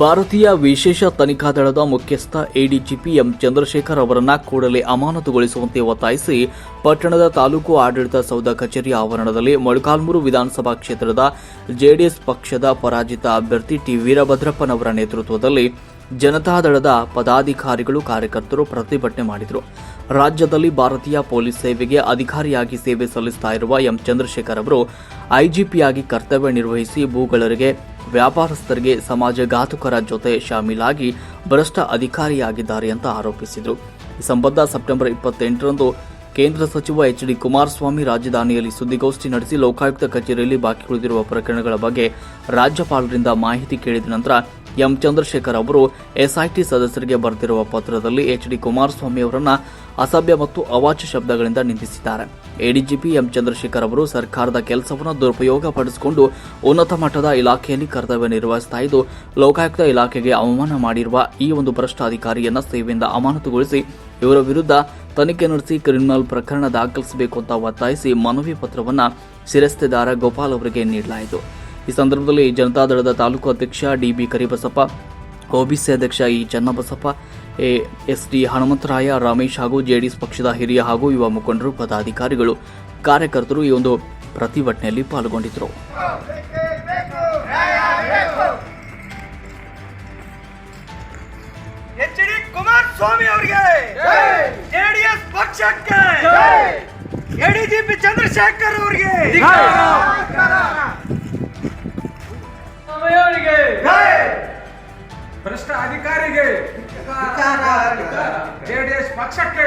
ಭಾರತೀಯ ವಿಶೇಷ ತನಿಖಾ ದಳದ ಮುಖ್ಯಸ್ಥ ಎಡಿಜಿಪಿ ಎಂ ಚಂದ್ರಶೇಖರ್ ಅವರನ್ನ ಕೂಡಲೇ ಅಮಾನತುಗೊಳಿಸುವಂತೆ ಒತ್ತಾಯಿಸಿ ಪಟ್ಟಣದ ತಾಲೂಕು ಆಡಳಿತ ಸೌಧ ಕಚೇರಿ ಆವರಣದಲ್ಲಿ ಮೊಳಕಾಲ್ಮೂರು ವಿಧಾನಸಭಾ ಕ್ಷೇತ್ರದ ಜೆಡಿಎಸ್ ಪಕ್ಷದ ಪರಾಜಿತ ಅಭ್ಯರ್ಥಿ ಟಿ ವೀರಭದ್ರಪ್ಪನವರ ನೇತೃತ್ವದಲ್ಲಿ ಜನತಾದಳದ ಪದಾಧಿಕಾರಿಗಳು ಕಾರ್ಯಕರ್ತರು ಪ್ರತಿಭಟನೆ ಮಾಡಿದರು. ರಾಜ್ಯದಲ್ಲಿ ಭಾರತೀಯ ಪೊಲೀಸ್ ಸೇವೆಗೆ ಅಧಿಕಾರಿಯಾಗಿ ಸೇವೆ ಸಲ್ಲಿಸ್ತಾ ಇರುವ ಎಂ ಚಂದ್ರಶೇಖರ್ ಅವರು ಐಜಿಪಿಯಾಗಿ ಕರ್ತವ್ಯ ನಿರ್ವಹಿಸಿ ಭೂಗಳರಿಗೆ ವ್ಯಾಪಾರಸ್ಥರಿಗೆ ಸಮಾಜಘಾತುಕರ ಜೊತೆ ಶಾಮೀಲಾಗಿ ಭ್ರಷ್ಟ ಅಧಿಕಾರಿಯಾಗಿದ್ದಾರೆ ಅಂತ ಆರೋಪಿಸಿದರು. ಈ ಸಂಬಂಧ ಸೆಪ್ಟೆಂಬರ್ ಇಪ್ಪತ್ತೆಂಟರಂದು ಕೇಂದ್ರ ಸಚಿವ ಎಚ್ ಡಿ ಕುಮಾರಸ್ವಾಮಿ ರಾಜಧಾನಿಯಲ್ಲಿ ಸುದ್ದಿಗೋಷ್ಠಿ ನಡೆಸಿ ಲೋಕಾಯುಕ್ತ ಕಚೇರಿಯಲ್ಲಿ ಬಾಕಿ ಉಳಿದಿರುವ ಪ್ರಕರಣಗಳ ಬಗ್ಗೆ ರಾಜ್ಯಪಾಲರಿಂದ ಮಾಹಿತಿ ಕೇಳಿದ ನಂತರ ಎಂ ಚಂದ್ರಶೇಖರ್ ಅವರು ಎಸ್ಐಟಿ ಸದಸ್ಯರಿಗೆ ಬರೆದಿರುವ ಪತ್ರದಲ್ಲಿ ಎಚ್ ಡಿ ಕುಮಾರಸ್ವಾಮಿ ಅವರನ್ನು ಅಸಭ್ಯ ಮತ್ತು ಅವಾಚ್ಯ ಶಬ್ದಗಳಿಂದ ನಿಂದಿಸಿದ್ದಾರೆ. ಎಡಿಜಿಪಿ ಎಂ ಚಂದ್ರಶೇಖರ್ ಅವರು ಸರ್ಕಾರದ ಕೆಲಸವನ್ನು ದುರುಪಯೋಗ ಪಡಿಸಿಕೊಂಡು ಉನ್ನತ ಮಟ್ಟದ ಇಲಾಖೆಯಲ್ಲಿ ಕರ್ತವ್ಯ ನಿರ್ವಹಿಸ್ತಾ ಇದ್ದು, ಲೋಕಾಯುಕ್ತ ಇಲಾಖೆಗೆ ಅವಮಾನ ಮಾಡಿರುವ ಈ ಒಂದು ಭ್ರಷ್ಟ ಅಧಿಕಾರಿಯನ್ನು ಸೇವೆಯಿಂದ ಅಮಾನತುಗೊಳಿಸಿ, ಇವರ ವಿರುದ್ಧ ತನಿಖೆ ನಡೆಸಿ ಕ್ರಿಮಿನಲ್ ಪ್ರಕರಣ ದಾಖಲಿಸಬೇಕು ಅಂತ ಒತ್ತಾಯಿಸಿ ಮನವಿ ಪತ್ರವನ್ನು ಶಿರಸ್ತೆದಾರ ಗೋಪಾಲ್ ಅವರಿಗೆ ನೀಡಲಾಯಿತು. ಈ ಸಂದರ್ಭದಲ್ಲಿ ಜನತಾದಳದ ತಾಲೂಕು ಅಧ್ಯಕ್ಷ ಡಿ ಬಿ ಕರಿಬಸಪ್ಪ ಒಬಿಸಿ ಅಧ್ಯಕ್ಷ E Channabasappa A S D Hanumantharaya Ramesh ಹಾಗೂ ಜೆಡಿಎಸ್ ಪಕ್ಷದ ಹಿರಿಯ ಹಾಗೂ ಯುವ ಮುಖಂಡರು ಪದಾಧಿಕಾರಿಗಳು ಕಾರ್ಯಕರ್ತರು ಈ ಒಂದು ಪ್ರತಿಭಟನೆಯಲ್ಲಿ ಪಾಲ್ಗೊಂಡಿದ್ದರು. ಎಚ್ ಡಿ ಕುಮಾರಸ್ವಾಮಿ ಅವರಿಗೆ ಜೆಡಿಎಸ್ ಪಕ್ಷಕ್ಕೆ ಎಡಿಜಿಪಿ ಚಂದ್ರಶೇಖರ್ ಅವರಿಗೆ ಅವರಿಗೆ ಭ್ರಷ್ಟ ಅಧಿಕಾರಿಗೆ. ಜೆಡಿಎಸ್ ಪಕ್ಷಕ್ಕೆ.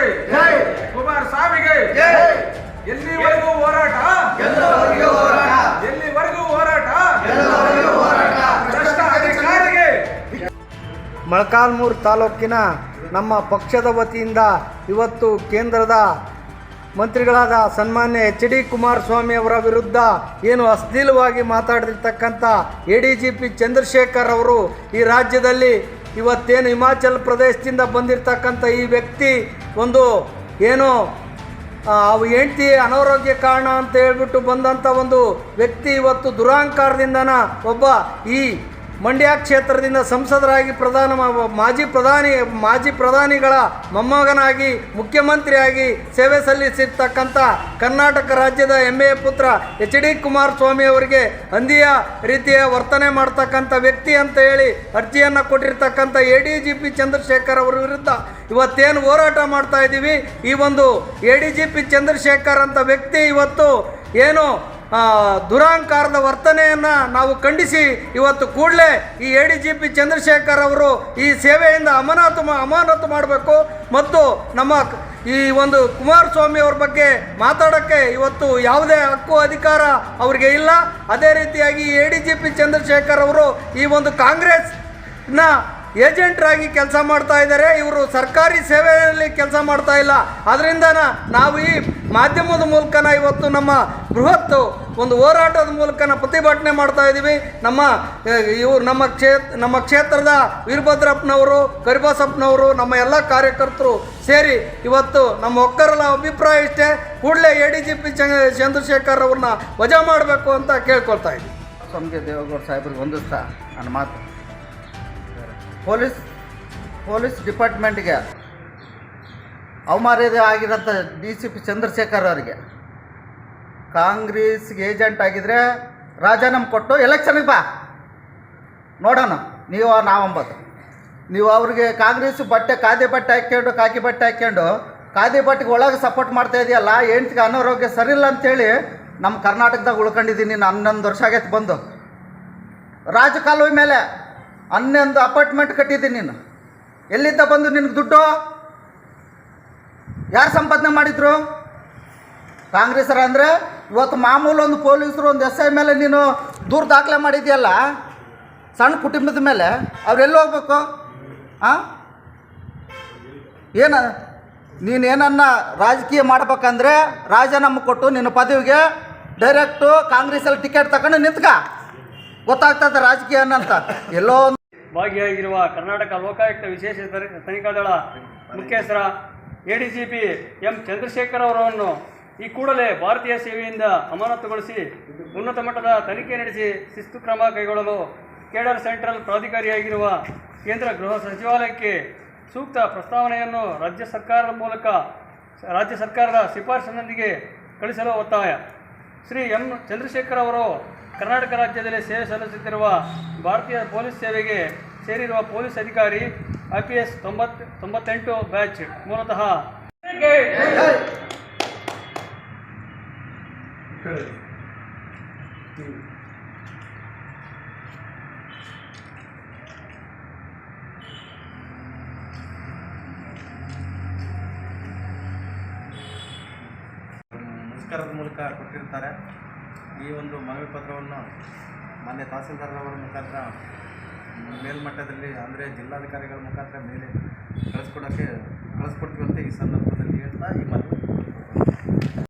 ಕುಮಾರಸ್ವಾಮಿಗೆ ಎಲ್ಲಿವರೆಗೂ ಹೋರಾಟ? ಎಲ್ಲಿವರೆಗೂ ಹೋರಾಟ? ಭ್ರಷ್ಟ ಅಧಿಕಾರಿಗೆ. ಮೊಳಕಾಲ್ಮೂರು ತಾಲೂಕಿನ ನಮ್ಮ ಪಕ್ಷದ ವತಿಯಿಂದ ಇವತ್ತು ಕೇಂದ್ರದ ಮಂತ್ರಿಗಳಾದ ಸನ್ಮಾನ್ಯ ಎಚ್ ಡಿ ಕುಮಾರಸ್ವಾಮಿ ಅವರ ವಿರುದ್ಧ ಏನು ಅಶ್ಲೀಲವಾಗಿ ಮಾತಾಡಿರ್ತಕ್ಕಂಥ A D G P Chandrashekhar ಅವರು ಈ ರಾಜ್ಯದಲ್ಲಿ ಇವತ್ತೇನು ಹಿಮಾಚಲ ಪ್ರದೇಶದಿಂದ ಬಂದಿರತಕ್ಕಂಥ ಈ ವ್ಯಕ್ತಿ ಒಂದು ಏನು ಅವು ಹೆಂಡ್ತಿ ಅನಾರೋಗ್ಯ ಕಾರಣ ಅಂತ ಹೇಳ್ಬಿಟ್ಟು ಬಂದಂಥ ಒಂದು ವ್ಯಕ್ತಿ ಇವತ್ತು ದುರಾಂಕಾರದಿಂದನ ಒಬ್ಬ ಈ ಮಂಡ್ಯ ಕ್ಷೇತ್ರದಿಂದ ಸಂಸದರಾಗಿ ಪ್ರಧಾನ ಮಾಜಿ ಪ್ರಧಾನಿ, ಮಾಜಿ ಪ್ರಧಾನಿಗಳ ಮೊಮ್ಮಗನಾಗಿ, ಮುಖ್ಯಮಂತ್ರಿಯಾಗಿ ಸೇವೆ ಸಲ್ಲಿಸಿರ್ತಕ್ಕಂಥ ಕರ್ನಾಟಕ ರಾಜ್ಯದ ಹೆಮ್ಮೆಯ ಪುತ್ರ ಎಚ್ ಡಿ ಕುಮಾರಸ್ವಾಮಿ ಅವರಿಗೆ ಅಂದಿಯ ರೀತಿಯ ವರ್ತನೆ ಮಾಡ್ತಕ್ಕಂಥ ವ್ಯಕ್ತಿ ಅಂತ ಹೇಳಿ ಅರ್ಜಿಯನ್ನು ಕೊಟ್ಟಿರ್ತಕ್ಕಂಥ A D G P Chandrashekhar ಅವರ ವಿರುದ್ಧ ಇವತ್ತೇನು ಹೋರಾಟ ಮಾಡ್ತಾ ಇದ್ದೀವಿ ಈ ಒಂದು A D G P Chandrashekhar ಅಂತ ವ್ಯಕ್ತಿ ಇವತ್ತು ಏನು ದುರಾಂಕಾರದ ವರ್ತನೆಯನ್ನು ನಾವು ಖಂಡಿಸಿ ಇವತ್ತು ಕೂಡಲೇ ಈ A D G P Chandrashekhar ಅವರು ಈ ಸೇವೆಯಿಂದ ಅಮಾನತು ಅಮಾನತು ಮಾಡಬೇಕು. ಮತ್ತು ನಮ್ಮ ಈ ಒಂದು ಕುಮಾರಸ್ವಾಮಿ ಅವ್ರ ಬಗ್ಗೆ ಮಾತಾಡೋಕ್ಕೆ ಇವತ್ತು ಯಾವುದೇ ಹಕ್ಕು ಅಧಿಕಾರ ಅವರಿಗೆ ಇಲ್ಲ. ಅದೇ ರೀತಿಯಾಗಿ A D G P Chandrashekhar ಅವರು ಈ ಒಂದು ಕಾಂಗ್ರೆಸ್ನ ಏಜೆಂಟ್ರಾಗಿ ಕೆಲಸ ಮಾಡ್ತಾ ಇದ್ದಾರೆ. ಇವರು ಸರ್ಕಾರಿ ಸೇವೆಯಲ್ಲಿ ಕೆಲಸ ಮಾಡ್ತಾ ಇಲ್ಲ. ಅದರಿಂದ ನಾವು ಈ ಮಾಧ್ಯಮದ ಮೂಲಕನ ಇವತ್ತು ನಮ್ಮ ಬೃಹತ್ ಒಂದು ಹೋರಾಟದ ಮೂಲಕನ ಪ್ರತಿಭಟನೆ ಮಾಡ್ತಾ ಇದ್ದೀವಿ ನಮ್ಮ ಇವರು ನಮ್ಮ ಕ್ಷೇ ನಮ್ಮ ಕ್ಷೇತ್ರದ ವೀರಭದ್ರಪ್ಪನವರು, ಕರಿಬಸಪ್ಪನವರು, ನಮ್ಮ ಎಲ್ಲ ಕಾರ್ಯಕರ್ತರು ಸೇರಿ ಇವತ್ತು ನಮ್ಮ ಒಕ್ಕರಲ ಅಭಿಪ್ರಾಯ ಇಷ್ಟೇ. ಕೂಡಲೇ A D G P Chandrashekhar ಅವ್ರನ್ನ ವಜಾ ಮಾಡಬೇಕು ಅಂತ ಕೇಳ್ಕೊಳ್ತಾ ಇದ್ದೀವಿ. ಸಂಜೆ ದೇವೇಗೌಡ ಸಾಹೇಬ್ರಿಗೆ ಹೊಂದಿಸ್ತಾ ನನ್ನ ಮಾತು. ಪೊಲೀಸ್ ಪೊಲೀಸ್ ಡಿಪಾರ್ಟ್ಮೆಂಟ್ಗೆ ಅವಮರ್ಯಾದೆ ಆಗಿರೋಂಥ ಡಿ ಸಿ ಪಿ ಚಂದ್ರಶೇಖರ್ ಅವರಿಗೆ. ಕಾಂಗ್ರೆಸ್ಗೆ ಏಜೆಂಟ್ ಆಗಿದ್ರೆ ರಾಜೀನಾಮೆ ಕೊಟ್ಟು ಎಲೆಕ್ಷನ್ಗೆ ಬಾ. ನೋಡೋಣ, ನೀವು ನಾವಂಬದು ನೀವು ಅವ್ರಿಗೆ ಕಾಂಗ್ರೆಸ್ ಬಟ್ಟೆ, ಖಾದಿ ಬಟ್ಟೆ ಹಾಕ್ಕೊಂಡು ಕಾಕಿ ಬಟ್ಟೆ ಹಾಕ್ಕೊಂಡು, ಖಾದಿ ಬಟ್ಟೆಗೆ ಒಳಗೆ ಸಪೋರ್ಟ್ ಮಾಡ್ತಾ ಇದೆಯಲ್ಲ, ಹೆಂಡ್ತಿಗೆ ಅನಾರೋಗ್ಯ ಸರಿಯಿಲ್ಲ ಅಂತೇಳಿ ನಮ್ಮ ಕರ್ನಾಟಕದಾಗ ಉಳ್ಕೊಂಡಿದ್ದೀನಿ ನಾನು ಹನ್ನೊಂದು ವರ್ಷ ಆಗೈತೆ ಬಂದು. ರಾಜಕಾಲುವೆ ಮೇಲೆ ಹನ್ನೊಂದು ಅಪಾರ್ಟ್ಮೆಂಟ್ ಕಟ್ಟಿದ್ದೀನಿ ನೀನು. ಎಲ್ಲಿದ್ದ ಬಂದು ನಿನಗೆ ದುಡ್ಡು? ಯಾರು ಸಂಪಾದನೆ ಮಾಡಿದ್ರು? ಕಾಂಗ್ರೆಸ್ ಅಂದರೆ ಇವತ್ತು ಮಾಮೂಲು ಒಂದು ಪೊಲೀಸರು ಒಂದು ಎಸ್ ಐ ಮೇಲೆ ನೀನು ದೂರ ದಾಖಲೆ ಮಾಡಿದೆಯಲ್ಲ? ಸಣ್ಣ ಕುಟುಂಬದ ಮೇಲೆ. ಅವರೆಲ್ಲಿ ಹೋಗ್ಬೇಕು? ಹಾಂ ಏನು ನೀನು ಏನನ್ನ ರಾಜಕೀಯ ಮಾಡ್ಬೇಕಂದ್ರೆ ರಾಜೀನಾಮೆ ಕೊಟ್ಟು ನಿನ್ನ ಪದವಿಗೆ ಡೈರೆಕ್ಟು ಕಾಂಗ್ರೆಸಲ್ಲಿ ಟಿಕೆಟ್ ತಗೊಂಡು ನಿಂತ್ಕ. ಗೊತ್ತಾಗ್ತದೆ ರಾಜಕೀಯ ಅನ್ನಂತ. ಎಲ್ಲೋ ಭಾಗಿಯಾಗಿರುವ ಕರ್ನಾಟಕ ಲೋಕಾಯುಕ್ತ ವಿಶೇಷ ತನಿಖಾ ದಳ ಮುಖ್ಯಸ್ಥರ ಪಿ ಎಂ ಚಂದ್ರಶೇಖರ್ ಅವರನ್ನು ಈ ಕೂಡಲೇ ಭಾರತೀಯ ಸೇವೆಯಿಂದ ಅಮಾನತುಗೊಳಿಸಿ ಉನ್ನತ ಮಟ್ಟದ ತನಿಖೆ ನಡೆಸಿ ಶಿಸ್ತು ಕ್ರಮ ಕೈಗೊಳ್ಳಲು ಕೇಡರ್ ಸೆಂಟ್ರಲ್ ಪ್ರಾಧಿಕಾರಿಯಾಗಿರುವ ಕೇಂದ್ರ ಗೃಹ ಸಚಿವಾಲಯಕ್ಕೆ ಸೂಕ್ತ ಪ್ರಸ್ತಾವನೆಯನ್ನು ರಾಜ್ಯ ಸರ್ಕಾರದ ಮೂಲಕ ರಾಜ್ಯ ಸರ್ಕಾರದ ಶಿಫಾರಸಿನೊಂದಿಗೆ ಕಳಿಸಲು ಒತ್ತಾಯ. ಶ್ರೀ ಎಂ ಚಂದ್ರಶೇಖರ್ ಅವರು ಕರ್ನಾಟಕ ರಾಜ್ಯದಲ್ಲಿ ಸೇವೆ ಸಲ್ಲಿಸುತ್ತಿರುವ ಭಾರತೀಯ ಪೊಲೀಸ್ ಸೇವೆಗೆ ಸೇರಿರುವ ಪೊಲೀಸ್ ಅಧಿಕಾರಿ ಐ ಪಿ ಎಸ್ ತೊಂಬತ್, ತೊಂಬತ್ತೆಂಟು ಬ್ಯಾಚ್ ಮೂಲತಃ ನಮಸ್ಕಾರದ ಮೂಲಕ ಕೊಟ್ಟಿರ್ತಾರೆ. ಈ ಒಂದು ಮನವಿ ಪತ್ರವನ್ನು ಮಾನ್ಯ ತಹಸೀಲ್ದಾರ್ರವರ ಮುಖಾಂತರ ಮೇಲ್ಮಟ್ಟದಲ್ಲಿ, ಅಂದರೆ ಜಿಲ್ಲಾಧಿಕಾರಿಗಳ ಮುಖಾಂತರ ಮೇಲೆ ಕಳಿಸ್ಕೊಡೋಕ್ಕೆ, ಕಳಿಸ್ಕೊಡ್ತೀವಿ ಈ ಸಂದರ್ಭದಲ್ಲಿ ಹೇಳ್ತಾ ಈ ಮನವಿ